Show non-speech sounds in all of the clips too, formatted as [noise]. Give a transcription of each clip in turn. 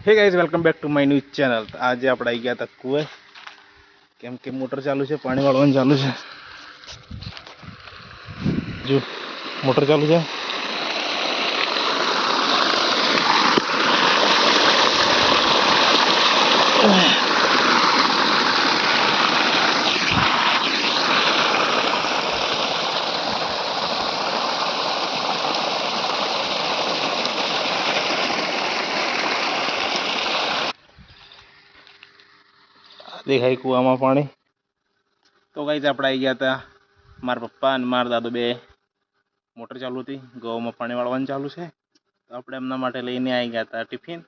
Hey guys welcome back to my news channel આજે આપણે આવી ગયા હતા કુએ કેમ કે મોટર ચાલુ છે પાણી વાળવાનું ચાલુ છે જો મોટર ચાલુ છે દેખાય કૂવામાં પાણી. તો ગાઈઝ આપણે આવી ગયા હતા મારા પપ્પા અને મારા દાદુ બે. મોટર ચાલુ હતી ગૌમાં પાણી વાળવાનું ચાલુ છે. તો આપણે એમના માટે લઈને આવી ગયા હતા ટિફિન.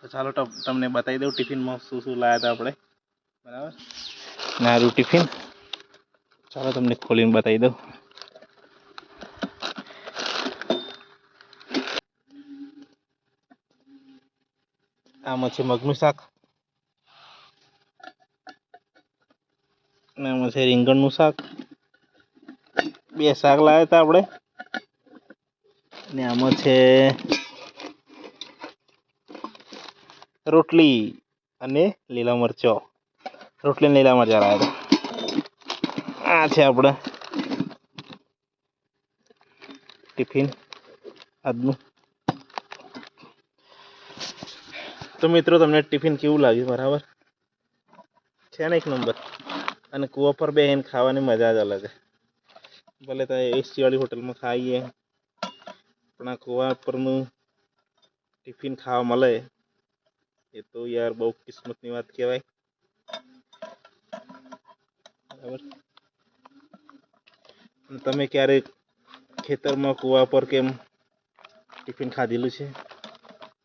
તો ચાલો તમને બતાવી દઉં ટિફિનમાં શું શું લાવ્યા હતા આપણે. બરાબર? નારું ટિફિન. ચાલો તમને ખોલીને બતાવી દઉં. આમાં છે મગનું શાક. અને આમાં છે રીંગણનું શાક. બે શાક લાવ્યા હતા આપણે. ને આમાં છે રોટલી અને લીલા મરચો. રોટલી અને લીલા મરચા લાવ્યા હતા. આ છે આપણે ટિફિન આજનું. તો મિત્રો, તમને ટિફિન કેવું લાગ્યું? બરાબર? છે ને એક નંબર. અને કૂવા પર બેસીને ખાવાની મજા જ અલગ ભલે તો એસી વાળી હોટલમાં ખાઈએ, પણ આ કૂવા પરનું ટિફિન ખાવા મળે, એ તો યાર બહુ કિસ્મતની વાત કહેવાય. બરાબર? તમે ક્યારેક ખેતરમાં કૂવા પર કેમ ટિફિન ખાધેલું છે?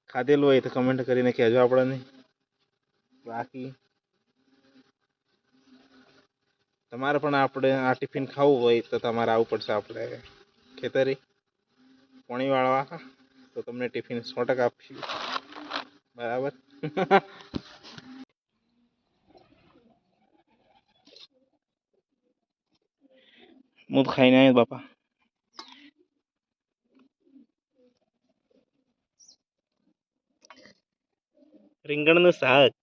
ખાધેલું હોય તો કમેન્ટ કરીને કહેજો આપણને. બાકી તમારે પણ આપણે આ ટિફિન ખાવું હોય તો તમારે આવવું પડશે આપણે ખેતરે પાણી વાળવા તો તમને ટિફિન સો ટકા આપશું. બરાબર? [laughs] હું તો ખાઈને આવ્યો બાપા. રીંગણનું શાક.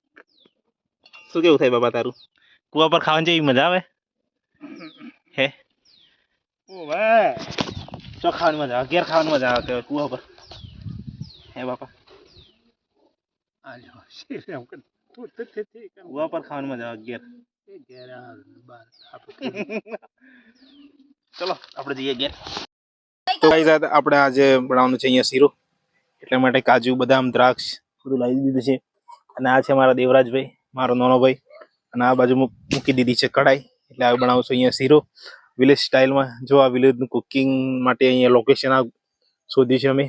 શું કેવું થાય બાબા તારું? કુવા પર ખાવાની જેવી મજા આવે? હે? ચો ખાવાની મજા આવે? ઘેર ખાવાની મજા આવે કે કુવા પર? હે બાપા. કુવા પર ખાવાની મજા આવે ઘેર? [laughs] ચલો આપણે જઈએ ઘેર. તો ગાઈઝ આપણે આજે બનાવવાનું છે અહીંયા શીરો. એટલા માટે કાજુ બદામ દ્રાક્ષ બધું લાવી દીધું છે. અને આ છે મારા દેવરાજભાઈ મારો નાનો ભાઈ અને આ બાજુ મૂક- મૂકી દીધી છે કઢાઈ. એટલે આ બનાવું અહીંયા શીરો. વિલેજ સ્ટાઇલમાં જો આ વિલેજનું કુકિંગ માટે અહીંયા લોકેશન આ શોધ્યું છે અમે.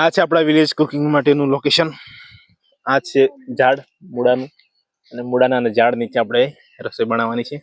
આ છે આપણા વિલેજ કુકિંગ માટેનું લોકેશન આ છે ઝાડ, મૂળાનું. અને મૂળાના અને ઝાડ નીચે આપણે રસોઈ બનાવવાની છે.